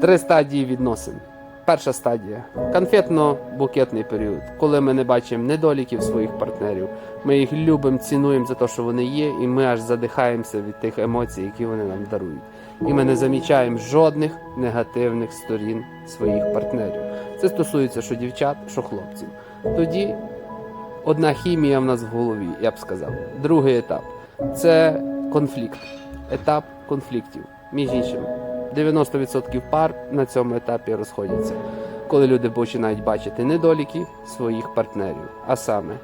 Три стадії відносин. Перша стадія конфетно-букетний період, коли ми не бачимо недоліків своїх партнерів. Ми їх любимо, цінуємо за те, що вони є, і ми аж задихаємося від тих емоцій, які вони нам дарують. І ми не замічаємо жодних негативних сторін своїх партнерів. Це стосується що дівчат, що хлопців. Тоді одна хімія в нас в голові, я б сказав. Другий етап це конфлікт, етап конфліктів. Між іншим, 90% пар на цьому етапі розходяться, коли люди починають бачити недоліки своїх партнерів. А саме,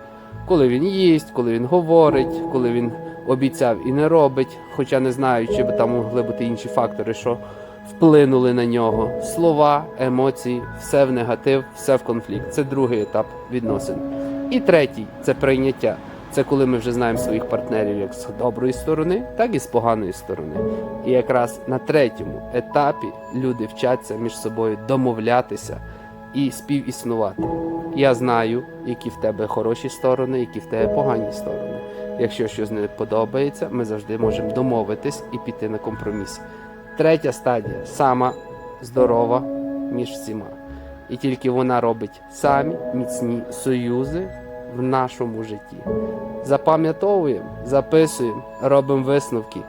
коли він їсть, коли він говорить, коли він обіцяв і не робить, хоча не знаю, чи б там могли бути інші фактори, що вплинули на нього. Слова, емоції, все в негатив, все в конфлікт. Це другий етап відносин. І третій це прийняття. Це коли ми вже знаємо своїх партнерів як з доброї сторони, так і з поганої сторони. І якраз на третьому етапі люди вчаться між собою домовлятися і співіснувати. Я знаю, які в тебе хороші сторони, які в тебе погані сторони. Якщо щось не подобається, ми завжди можемо домовитись і піти на компроміс. Третя стадія сама здорова між всіма. І тільки вона робить самі міцні союзи в нашому житті. Запам'ятовуємо, записуємо, робимо висновки.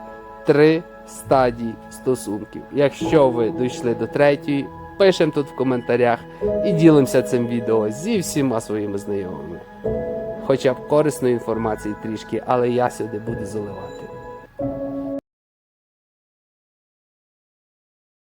Три стадії стосунків. Якщо ви дійшли до третьої, пишемо тут в коментарях і ділимося цим відео зі всіма своїми знайомими. Хоча б корисної інформації трішки, але я сюди буду заливати.